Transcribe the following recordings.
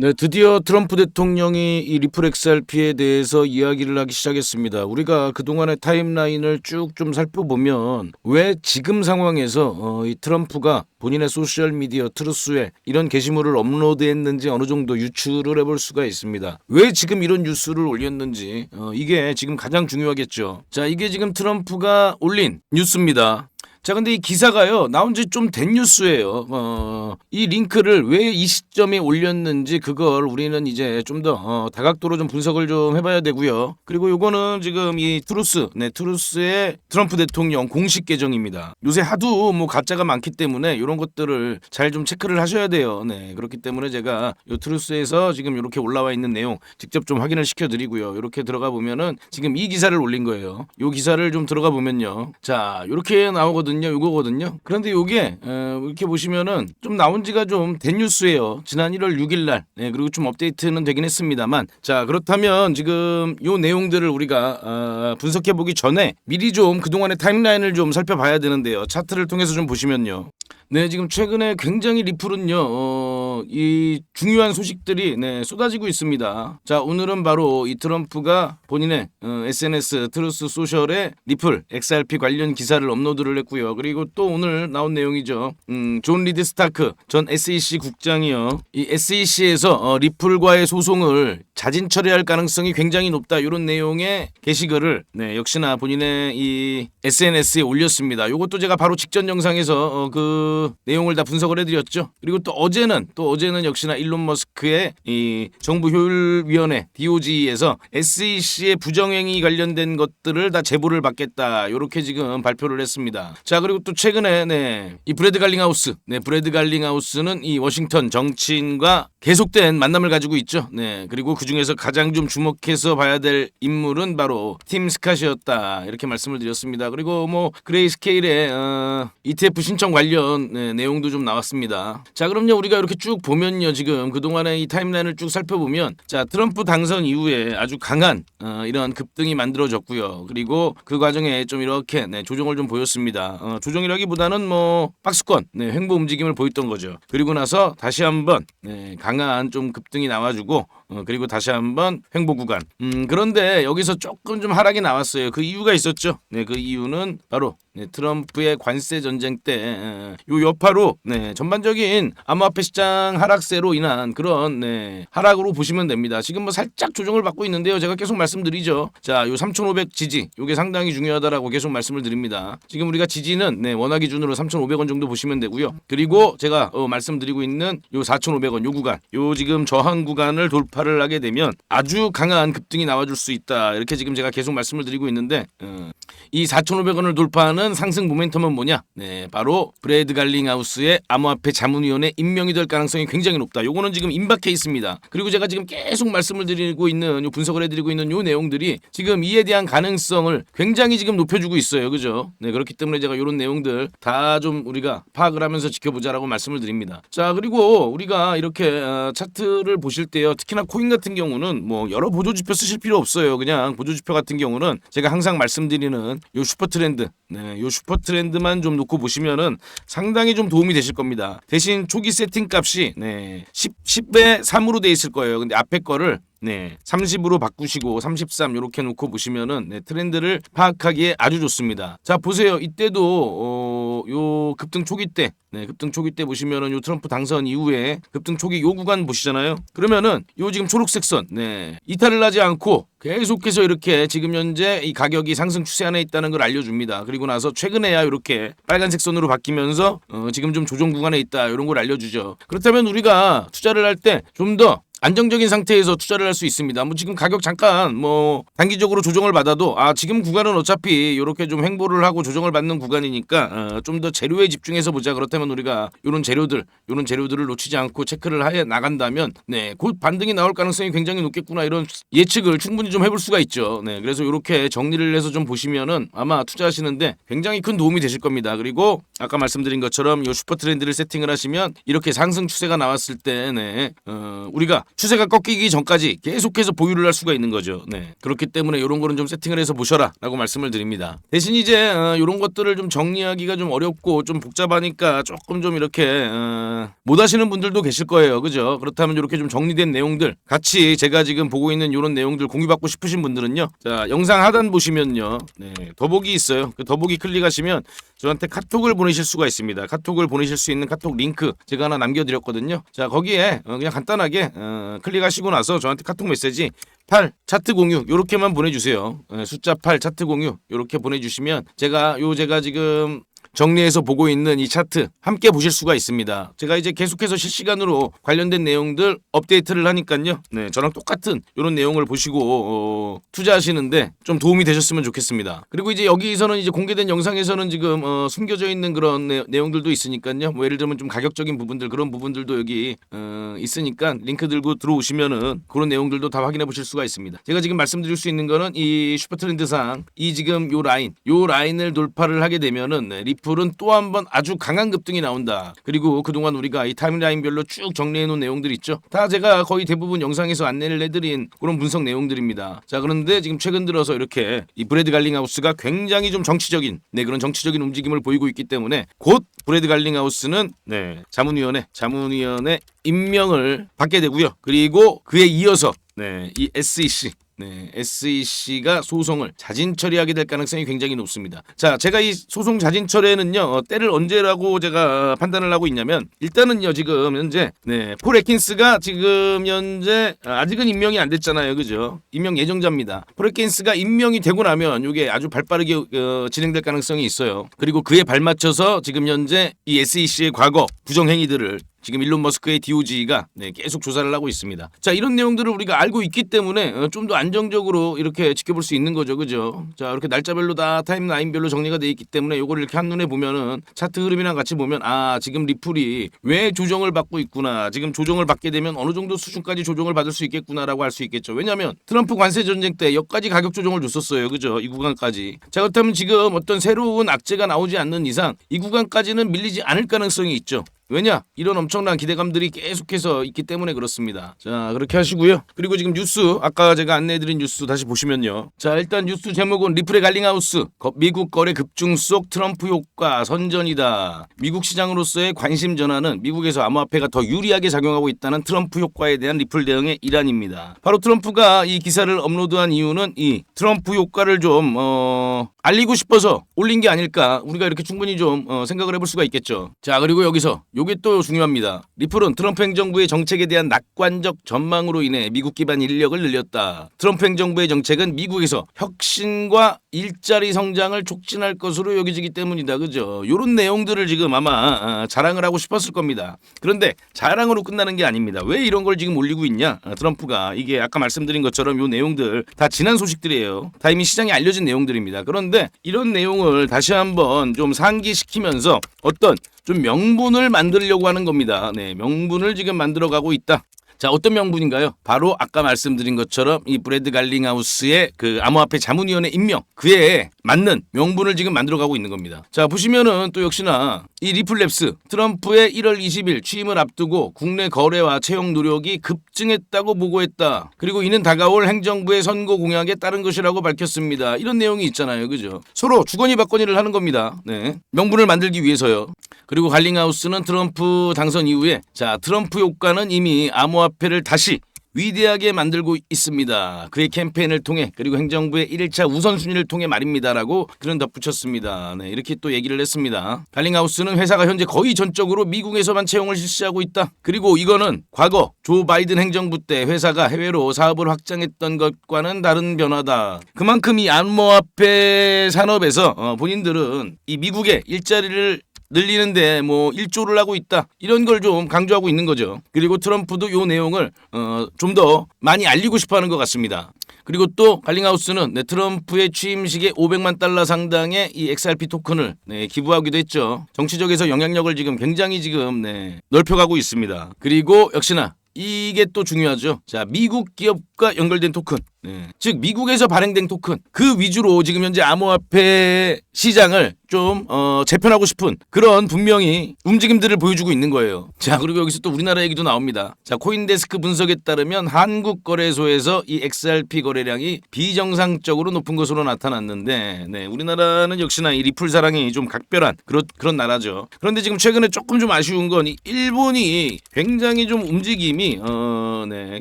네, 드디어 트럼프 대통령이 이 리플 XRP에 대해서 이야기를 하기 시작했습니다. 우리가 그동안의 타임라인을 쭉 좀 살펴보면 왜 지금 상황에서 어, 이 트럼프가 본인의 소셜 미디어 트루스에 이런 게시물을 업로드했는지 어느 정도 유추를 해볼 수가 있습니다. 왜 지금 이런 뉴스를 올렸는지 어, 이게 지금 가장 중요하겠죠. 자, 이게 지금 트럼프가 올린 뉴스입니다. 자, 근데 이 기사가요, 나온 지 좀 된 뉴스예요. 어, 이 링크를 왜 이 시점에 올렸는지 그걸 우리는 이제 좀더 어, 다각도로 좀 분석을 좀 해봐야 되고요. 그리고 요거는 지금 이 트루스, 네, 트루스의 트럼프 대통령 공식 계정입니다. 요새 하도 뭐 가짜가 많기 때문에 이런 것들을 잘 좀 체크를 하셔야 돼요. 네, 그렇기 때문에 제가 요 트루스에서 지금 이렇게 올라와 있는 내용 직접 좀 확인을 시켜드리고요. 이렇게 들어가 보면은 지금 이 기사를 올린 거예요. 요 기사를 좀 들어가 보면요. 자, 이렇게 나오거든요. 요거거든요. 그런데 요게 어, 이렇게 보시면은 좀 나온 지가 좀 된 뉴스예요. 지난 1월 6일 날. 네, 그리고 좀 업데이트는 되긴 했습니다만. 자, 그렇다면 지금 요 내용들을 우리가 어, 분석해 보기 전에 미리 좀 그동안의 타임라인을 좀 살펴봐야 되는데요. 차트를 통해서 좀 보시면요. 네, 지금 최근에 굉장히 리플은요, 어, 이 중요한 소식들이 네, 쏟아지고 있습니다. 자, 오늘은 바로 이 트럼프가 본인의 어, SNS 트루스 소셜에 리플 XRP 관련 기사를 업로드를 했고요. 그리고 또 오늘 나온 내용이죠. 음, 존 리드 스타크 전 SEC 국장이요. 이 SEC에서 어, 리플과의 소송을 자진 처리할 가능성이 굉장히 높다. 이런 내용의 게시글을 네, 역시나 본인의 이 SNS에 올렸습니다. 이것도 제가 바로 직전 영상에서 어, 그 내용을 다 분석을 해드렸죠. 그리고 또 어제는 또 어제는 역시나 일론 머스크의 이 정부 효율위원회 DOG에서 SEC의 부정행위 관련된 것들을 다 제보를 받겠다. 이렇게 지금 발표를 했습니다. 자 그리고 또 최근에 네, 이 브래드 갈링하우스, 네 브래드 갈링하우스는 이 워싱턴 정치인과 계속된 만남을 가지고 있죠. 네 그리고 그 중에서 가장 좀 주목해서 봐야 될 인물은 바로 팀 스캇이었다 이렇게 말씀을 드렸습니다. 그리고 뭐 그레이 스케일의 어, ETF 신청 관련 네, 내용도 좀 나왔습니다. 자 그럼요 우리가 이렇게 쭉 보면요 지금 그 동안의 이 타임라인을 쭉 살펴보면 자 트럼프 당선 이후에 아주 강한 어, 이런 급등이 만들어졌고요. 그리고 그 과정에 좀 이렇게 네, 조정을 좀 보였습니다. 어, 조정이라기보다는 뭐 박스권 네, 횡보 움직임을 보였던 거죠. 그리고 나서 다시 한번 네, 강한 좀 급등이 나와주고 어, 그리고 다시 한번 횡보 구간. 음, 그런데 여기서 조금 좀 하락이 나왔어요. 그 이유가 있었죠. 네, 그 이유는 바로 네, 트럼프의 관세 전쟁 때요 여파로 네, 전반적인 암호화폐 시장 하락세로 인한 그런 네, 하락으로 보시면 됩니다. 지금 뭐 살짝 조정을 받고 있는데요. 제가 계속 말씀드리죠. 자, 요 3,500 지지, 요게 상당히 중요하다라고 계속 말씀을 드립니다. 지금 우리가 지지는 네, 원화 기준으로 3,500원 정도 보시면 되고요. 그리고 제가 어, 말씀드리고 있는 요 4,500원 요 구간, 요 지금 저항 구간을 돌파를 하게 되면 아주 강한 급등이 나와줄 수 있다. 이렇게 지금 제가 계속 말씀을 드리고 있는데 어, 이 4,500원을 돌파하는 상승 모멘텀은 뭐냐? 네, 바로 브레드 갈링하우스의 암호화폐 자문위원회 임명이 될 가능성이 굉장히 높다. 요거는 지금 임박해 있습니다. 그리고 제가 지금 계속 말씀을 드리고 있는 요 분석을 해드리고 있는 요 내용들이 지금 이에 대한 가능성을 굉장히 지금 높여주고 있어요. 그죠? 네, 그렇기 때문에 제가 요런 내용들 다 좀 우리가 파악을 하면서 지켜보자라고 말씀을 드립니다. 자, 그리고 우리가 이렇게 어, 차트를 보실 때요. 특히나 코인 같은 경우는 뭐 여러 보조 지표 쓰실 필요 없어요. 그냥 보조 지표 같은 경우는 제가 항상 말씀드리는 요 슈퍼 트렌드, 네, 요 슈퍼 트렌드만 좀 놓고 보시면은 상당히 좀 도움이 되실 겁니다. 대신 초기 세팅 값이 네, 10, 10배 3으로 돼 있을 거예요. 근데 앞에 거를 네, 30으로 바꾸시고 33 이렇게 놓고 보시면은 네, 트렌드를 파악하기에 아주 좋습니다. 자 보세요. 이때도 어, 요 급등 초기 때, 네, 급등 초기 때 보시면은 요 트럼프 당선 이후에 급등 초기 요 구간 보시잖아요. 그러면은 요 지금 초록색 선, 네, 이탈을 하지 않고 계속해서 이렇게 지금 현재 이 가격이 상승 추세 안에 있다는 걸 알려줍니다. 그리고 나서 최근에야 이렇게 빨간색 선으로 바뀌면서 어, 지금 좀 조정 구간에 있다 이런 걸 알려주죠. 그렇다면 우리가 투자를 할 때 좀더 안정적인 상태에서 투자를 할 수 있습니다. 뭐 지금 가격 잠깐 뭐 단기적으로 조정을 받아도 아 지금 구간은 어차피 이렇게 좀 횡보를 하고 조정을 받는 구간이니까 어, 좀더 재료에 집중해서 보자. 그렇다면 우리가 이런 재료들, 이런 재료들을 놓치지 않고 체크를 해 나간다면 네, 곧 반등이 나올 가능성이 굉장히 높겠구나 이런 예측을 충분히 좀 해볼 수가 있죠. 네, 그래서 이렇게 정리를 해서 좀 보시면은 아마 투자하시는데 굉장히 큰 도움이 되실 겁니다. 그리고 아까 말씀드린 것처럼 이 슈퍼 트렌드를 세팅을 하시면 이렇게 상승 추세가 나왔을 때 네, 어, 우리가 추세가 꺾이기 전까지 계속해서 보유를 할 수가 있는 거죠. 네. 그렇기 때문에 이런 거는 좀 세팅을 해서 보셔라라고 말씀을 드립니다. 대신 이제 어, 이런 것들을 좀 정리하기가 좀 어렵고 좀 복잡하니까 조금 좀 이렇게 어, 못 하시는 분들도 계실 거예요. 그죠? 그렇다면 이렇게 좀 정리된 내용들 같이 제가 지금 보고 있는 이런 내용들 공유받고 싶으신 분들은요. 자, 영상 하단 보시면요. 네. 더보기 있어요. 그 더보기 클릭하시면 저한테 카톡을 보내실 수가 있습니다. 카톡을 보내실 수 있는 카톡 링크 제가 하나 남겨드렸거든요. 자 거기에 어, 그냥 간단하게 어, 클릭하시고 나서 저한테 카톡 메시지 8 차트 공유 요렇게만 보내주세요. 예, 숫자 8 차트 공유 요렇게 보내주시면 제가 요 제가 지금 정리해서 보고 있는 이 차트 함께 보실 수가 있습니다. 제가 이제 계속해서 실시간으로 관련된 내용들 업데이트를 하니까요. 네, 저랑 똑같은 이런 내용을 보시고 어, 투자하시는데 좀 도움이 되셨으면 좋겠습니다. 그리고 이제 여기서는 이제 공개된 영상에서는 지금 어, 숨겨져 있는 그런 내, 내용들도 있으니까요. 뭐 예를 들면 좀 가격적인 부분들 그런 부분들도 여기 어, 있으니까 링크 들고 들어오시면은 그런 내용들도 다 확인해 보실 수가 있습니다. 제가 지금 말씀드릴 수 있는 거는 이 슈퍼트렌드상 이 지금 요 라인 요 라인을 돌파를 하게 되면은 네, 리 플은 또 한 번 아주 강한 급등이 나온다. 그리고 그동안 우리가 이 타임라인별로 쭉 정리해 놓은 내용들 있죠. 다 제가 거의 대부분 영상에서 안내를 해드린 그런 분석 내용들입니다. 자 그런데 지금 최근 들어서 이렇게 이 브래드 갈링하우스가 굉장히 좀 정치적인 네 그런 정치적인 움직임을 보이고 있기 때문에 곧 브래드 갈링하우스는 네 자문위원회 자문위원회 임명을 받게 되고요. 그리고 그에 이어서 네 이 SEC 네, SEC가 소송을 자진 처리하게 될 가능성이 굉장히 높습니다. 자, 제가 이 소송 자진 처리에는요, 어, 때를 언제라고 제가 판단을 하고 있냐면, 일단은요, 지금 현재, 네, 폴 에킨스가 지금 현재, 아, 아직은 임명이 안 됐잖아요. 그죠? 임명 예정자입니다. 폴 에킨스가 임명이 되고 나면 이게 아주 발빠르게 어, 진행될 가능성이 있어요. 그리고 그에 발맞춰서 지금 현재 이 SEC의 과거 부정 행위들을 지금 일론 머스크의 DOG가 네, 계속 조사를 하고 있습니다. 자 이런 내용들을 우리가 알고 있기 때문에 어, 좀더 안정적으로 이렇게 지켜볼 수 있는 거죠, 그죠? 자 이렇게 날짜별로 다 타임라인별로 정리가 돼 있기 때문에 요거를 이렇게 한 눈에 보면은 차트 흐름이랑 같이 보면 아 지금 리플이 왜 조정을 받고 있구나, 지금 조정을 받게 되면 어느 정도 수준까지 조정을 받을 수 있겠구나라고 할 수 있겠죠. 왜냐하면 트럼프 관세 전쟁 때 여기까지 가격 조정을 줬었어요, 그죠? 이 구간까지. 자 그렇다면 지금 어떤 새로운 악재가 나오지 않는 이상 이 구간까지는 밀리지 않을 가능성이 있죠. 왜냐? 이런 엄청난 기대감들이 계속해서 있기 때문에 그렇습니다. 자, 그렇게 하시고요. 그리고 지금 뉴스, 아까 제가 안내해드린 뉴스 다시 보시면요. 자, 일단 뉴스 제목은 리플의 갈링하우스, 거- 미국 거래 급증 속 트럼프 효과 선전이다. 미국 시장으로서의 관심 전환은 미국에서 암호화폐가 더 유리하게 작용하고 있다는 트럼프 효과에 대한 리플 대응의 일환입니다. 바로 트럼프가 이 기사를 업로드한 이유는 이 트럼프 효과를 좀, 어, 알리고 싶어서 올린 게 아닐까. 우리가 이렇게 충분히 좀 어, 생각을 해볼 수가 있겠죠. 자, 그리고 여기서 요게 또 중요합니다. 리플은 트럼프 행정부의 정책에 대한 낙관적 전망으로 인해 미국 기반 인력을 늘렸다. 트럼프 행정부의 정책은 미국에서 혁신과 일자리 성장을 촉진할 것으로 여겨지기 때문이다. 그죠? 요런 내용들을 지금 아마 아, 자랑을 하고 싶었을 겁니다. 그런데 자랑으로 끝나는 게 아닙니다. 왜 이런 걸 지금 올리고 있냐? 아, 트럼프가 이게 아까 말씀드린 것처럼 요 내용들 다 지난 소식들이에요. 다 이미 시장에 알려진 내용들입니다. 그런데 이런 내용을 다시 한번 좀 상기시키면서 어떤 좀 명분을 만들려고 하는 겁니다. 네, 명분을 지금 만들어가고 있다. 자, 어떤 명분인가요? 바로 아까 말씀드린 것처럼 이 브래드 갈링하우스의 그 암호화폐 자문위원회 임명 그에 맞는 명분을 지금 만들어가고 있는 겁니다. 자, 보시면은 또 역시나 이 리플랩스 트럼프의 1월 20일 취임을 앞두고 국내 거래와 채용 노력이 급증했다고 보고했다. 그리고 이는 다가올 행정부의 선거 공약에 따른 것이라고 밝혔습니다. 이런 내용이 있잖아요. 그죠? 서로 주거니 받거니를 하는 겁니다. 네. 명분을 만들기 위해서요. 그리고 갈링하우스는 트럼프 당선 이후에 자, 트럼프 효과는 이미 암호화 폐를 다시 위대하게 만들고 있습니다. 그의 캠페인을 통해 그리고 행정부의 1일차 우선순위를 통해 말입니다라고 그런 덧붙였습니다. 네, 이렇게 또 얘기를 했습니다. 갈링하우스는 회사가 현재 거의 전적으로 미국에서만 채용을 실시하고 있다. 그리고 이거는 과거 조 바이든 행정부 때 회사가 해외로 사업을 확장했던 것과는 다른 변화다. 그만큼 이 암호화폐 산업에서 어, 본인들은 이 미국의 일자리를 늘리는데 뭐 일조를 하고 있다 이런 걸 좀 강조하고 있는 거죠. 그리고 트럼프도 요 내용을 어, 좀 더 많이 알리고 싶어하는 것 같습니다. 그리고 또 갈링하우스는 네, 트럼프의 취임식에 500만 달러 상당의 이 XRP 토큰을 네, 기부하기도 했죠. 정치적에서 영향력을 지금 굉장히 지금 네, 넓혀가고 있습니다. 그리고 역시나 이게 또 중요하죠. 자, 미국 기업과 연결된 토큰. 네. 즉 미국에서 발행된 토큰 그 위주로 지금 현재 암호화폐 시장을 좀 어, 재편하고 싶은 그런 분명히 움직임들을 보여주고 있는 거예요. 자 그리고 여기서 또 우리나라 얘기도 나옵니다. 자 코인데스크 분석에 따르면 한국 거래소에서 이 XRP 거래량이 비정상적으로 높은 것으로 나타났는데 네, 우리나라는 역시나 이 리플 사랑이 좀 각별한 그런 그런 나라죠. 그런데 지금 최근에 조금 좀 아쉬운 건이 일본이 굉장히 좀 움직임이 어, 네,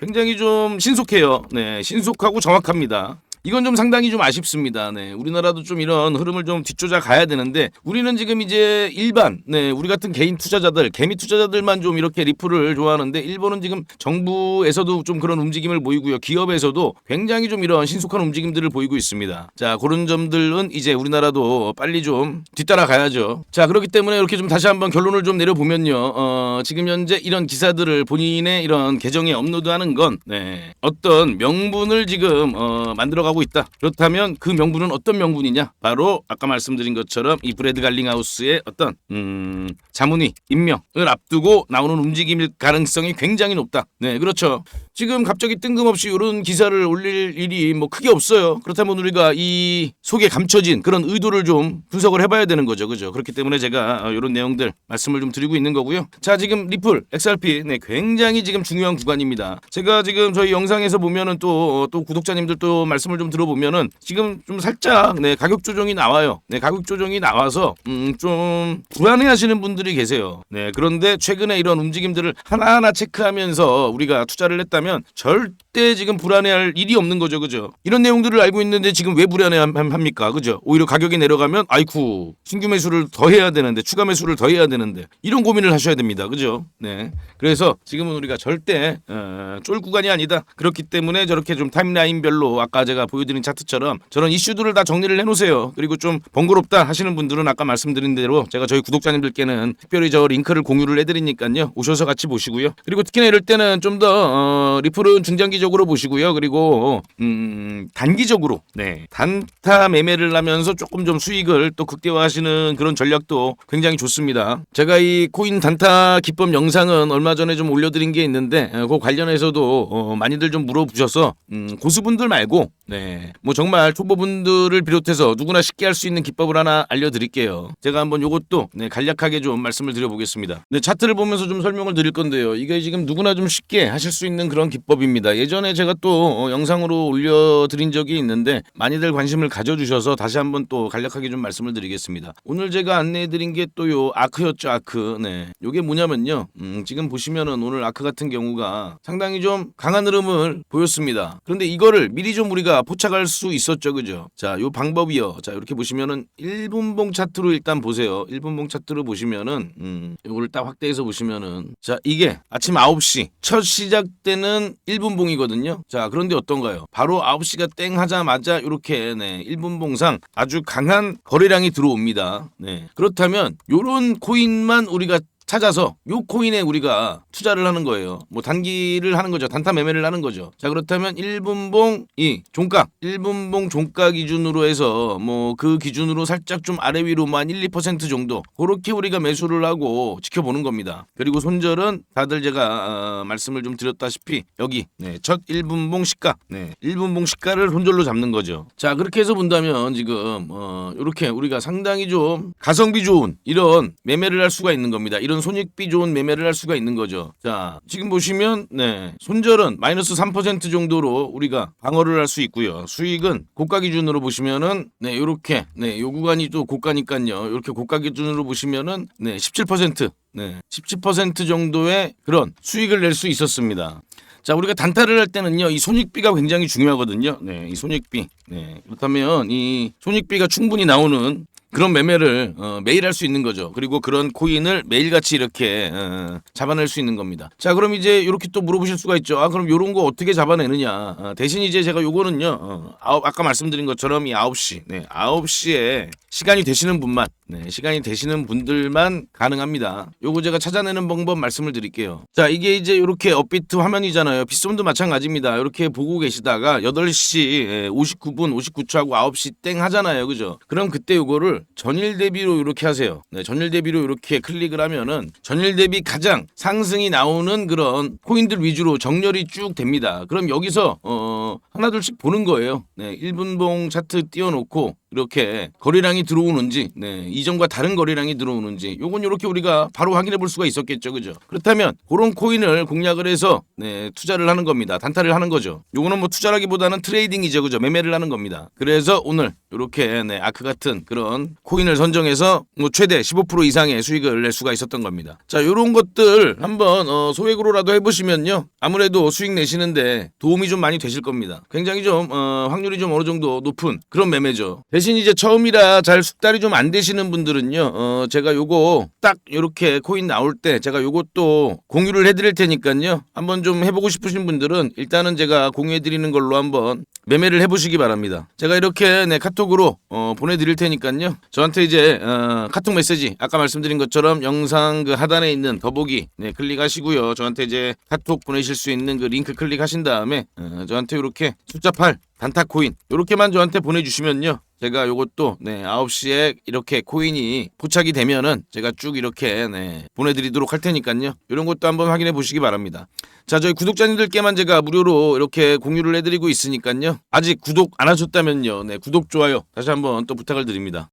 굉장히 좀 신속해요. 네, 신속하고 정확합니다. 이건 좀 상당히 좀 아쉽습니다. 네. 우리나라도 좀 이런 흐름을 좀 뒤쫓아 가야 되는데 우리는 지금 이제 일반 네, 우리 같은 개인 투자자들, 개미 투자자들만 좀 이렇게 리플을 좋아하는데 일본은 지금 정부에서도 좀 그런 움직임을 보이고요. 기업에서도 굉장히 좀 이런 신속한 움직임들을 보이고 있습니다. 자, 그런 점들은 이제 우리나라도 빨리 좀 뒤따라 가야죠. 자, 그렇기 때문에 이렇게 좀 다시 한번 결론을 좀 내려보면요. 어, 지금 현재 이런 기사들을 본인의 이런 계정에 업로드하는 건 네, 어떤 명분을 지금 어, 만들어 가고 있다. 그렇다면 그 명분은 어떤 명분이냐? 바로 아까 말씀드린 것처럼 이 브래드 갈링하우스의 어떤 음, 자문위 임명을 앞두고 나오는 움직임일 가능성이 굉장히 높다. 네, 그렇죠. 지금 갑자기 뜬금없이 이런 기사를 올릴 일이 뭐 크게 없어요. 그렇다면 우리가 이 속에 감춰진 그런 의도를 좀 분석을 해봐야 되는 거죠, 그죠? 그렇기 때문에 제가 이런 내용들 말씀을 좀 드리고 있는 거고요. 자, 지금 리플 XRP 네 굉장히 지금 중요한 구간입니다. 제가 지금 저희 영상에서 보면은 또또 구독자님들 또 말씀을 좀 들어보면은 지금 좀 살짝 네 가격 조정이 나와요. 네 가격 조정이 나와서 음 좀 불안해하시는 분들이 계세요. 네 그런데 최근에 이런 움직임들을 하나하나 체크하면서 우리가 투자를 했다면 절대 지금 불안해할 일이 없는 거죠, 그죠? 이런 내용들을 알고 있는데 지금 왜 불안해합니까, 그죠? 오히려 가격이 내려가면 아이쿠 신규 매수를 더 해야 되는데 추가 매수를 더 해야 되는데 이런 고민을 하셔야 됩니다, 그죠? 네 그래서 지금은 우리가 절대 어, 쫄 구간이 아니다. 그렇기 때문에 저렇게 좀 타임라인별로 아까 제가 보여드린 차트처럼 저런 이슈들을 다 정리를 해놓으세요. 그리고 좀 번거롭다 하시는 분들은 아까 말씀드린 대로 제가 저희 구독자님들께는 특별히 저 링크를 공유를 해드리니까요. 오셔서 같이 보시고요. 그리고 특히나 이럴 때는 좀더 어, 리플은 중장기 적으로 보시고요. 그리고 음, 단기적으로 네 단타 매매를 하면서 조금 좀 수익을 또 극대화하시는 그런 전략도 굉장히 좋습니다. 제가 이 코인 단타 기법 영상은 얼마 전에 좀 올려드린 게 있는데 어, 그 관련해서도 어, 많이들 좀 물어보셔서 음, 고수분들 말고 네. 뭐 정말 초보분들을 비롯해서 누구나 쉽게 할 수 있는 기법을 하나 알려드릴게요. 제가 한번 요것도 네, 간략하게 좀 말씀을 드려보겠습니다. 네, 차트를 보면서 좀 설명을 드릴 건데요. 이게 지금 누구나 좀 쉽게 하실 수 있는 그런 기법입니다. 예전에 제가 또 어, 영상으로 올려드린 적이 있는데 많이들 관심을 가져주셔서 다시 한번 또 간략하게 좀 말씀을 드리겠습니다. 오늘 제가 안내해드린 게 또 요 아크였죠, 아크. 네. 요게 뭐냐면요. 음, 지금 보시면은 오늘 아크 같은 경우가 상당히 좀 강한 흐름을 보였습니다. 그런데 이거를 미리 좀 우리가 포착할 수 있었죠, 그죠? 자, 요 방법이요. 자, 이렇게 보시면은 1분봉 차트로 일단 보세요. 1분봉 차트로 보시면은 음, 요거를 딱 확대해서 보시면은 자, 이게 아침 9시 첫 시작되는 1분봉이거든요. 자, 그런데 어떤가요? 바로 9시가 땡 하자마자 이렇게 네, 1분봉상 아주 강한 거래량이 들어옵니다. 네. 그렇다면 요런 코인만 우리가 찾아서 요 코인에 우리가 투자를 하는 거예요. 뭐 단기를 하는 거죠. 단타 매매를 하는 거죠. 자 그렇다면 1분봉 이 종가 1분봉 종가 기준으로 해서 뭐 그 기준으로 살짝 좀 아래 위로만 1, 2% 정도 그렇게 우리가 매수를 하고 지켜보는 겁니다. 그리고 손절은 다들 제가 어, 말씀을 좀 드렸다시피 여기 네, 첫 1분봉 시가 네, 1분봉 시가를 손절로 잡는 거죠. 자 그렇게 해서 본다면 지금 어, 이렇게 우리가 상당히 좀 가성비 좋은 이런 매매를 할 수가 있는 겁니다. 이런 손익비 좋은 매매를 할 수가 있는 거죠. 자, 지금 보시면 네. 손절은 마이너스 3% 정도로 우리가 방어를 할 수 있고요. 수익은 고가 기준으로 보시면은 네, 요렇게 네, 요 구간이 또 고가니까요. 이렇게 고가 기준으로 보시면은 네, 17% 네, 17% 정도의 그런 수익을 낼 수 있었습니다. 자, 우리가 단타를 할 때는요, 이 손익비가 굉장히 중요하거든요. 네, 이 손익비. 네, 그렇다면 이 손익비가 충분히 나오는 그런 매매를 어, 매일 할 수 있는 거죠. 그리고 그런 코인을 매일같이 이렇게 어, 잡아낼 수 있는 겁니다. 자, 그럼 이제 이렇게 또 물어보실 수가 있죠. 아, 그럼 요런 거 어떻게 잡아내느냐. 어, 대신 이제 제가 요거는요. 어, 아홉, 아까 말씀드린 것처럼 이 9시. 네, 9시에 시간이 되시는 분만 네, 시간이 되시는 분들만 가능합니다. 요거 제가 찾아내는 방법 말씀을 드릴게요. 자, 이게 이제 이렇게 업비트 화면이잖아요. 빗솜도 마찬가지입니다. 이렇게 보고 계시다가 8시 59분 59초하고 9시 땡 하잖아요. 그죠? 그럼 그때 요거를 전일 대비로 이렇게 하세요. 네, 전일 대비로 이렇게 클릭을 하면은 전일 대비 가장 상승이 나오는 그런 코인들 위주로 정렬이 쭉 됩니다. 그럼 여기서 어 하나 둘씩 보는 거예요. 네, 1분봉 차트 띄워놓고 이렇게 거래량이 들어오는지, 네, 이전과 다른 거래량이 들어오는지, 요건 이렇게 우리가 바로 확인해 볼 수가 있었겠죠, 그죠? 그렇다면 그런 코인을 공략을 해서 네, 투자를 하는 겁니다. 단타를 하는 거죠. 요거는 뭐 투자라기보다는 트레이딩이죠, 그죠? 매매를 하는 겁니다. 그래서 오늘 이렇게 네, 아크 같은 그런 코인을 선정해서 뭐 최대 15% 이상의 수익을 낼 수가 있었던 겁니다. 자, 요런 것들 한번 어, 소액으로라도 해보시면요, 아무래도 수익 내시는데 도움이 좀 많이 되실 겁니다. 굉장히 좀 어, 확률이 좀 어느 정도 높은 그런 매매죠. 대신 이제 처음이라 잘 숙달이 좀 안 되 시는 분들은요, 어, 제가 요거 딱 요렇게 코인 나올 때 제가 요것도 공유를 해드릴 테니까요, 한번 좀 해보고 싶으신 분들은 일단은 제가 공유해드리는 걸로 한번 매매를 해보시기 바랍니다. 제가 이렇게 네, 카톡으로 어, 보내드릴 테니까요, 저한테 이제 어, 카톡 메시지 아까 말씀드린 것처럼 영상 그 하단에 있는 더보기 네, 클릭하시고요, 저한테 이제 카톡 보내실 수 있는 그 링크 클릭하신 다음에 어, 저한테 이렇게 숫자 8 단타 코인 이렇게만 저한테 보내주시면요. 제가 요것도 네 9시에 이렇게 코인이 포착이 되면은 제가 쭉 이렇게 네 보내드리도록 할 테니까요. 이런 것도 한번 확인해 보시기 바랍니다. 자 저희 구독자님들께만 제가 무료로 이렇게 공유를 해드리고 있으니까요. 아직 구독 안 하셨다면요. 네 구독 좋아요 다시 한번 또 부탁을 드립니다.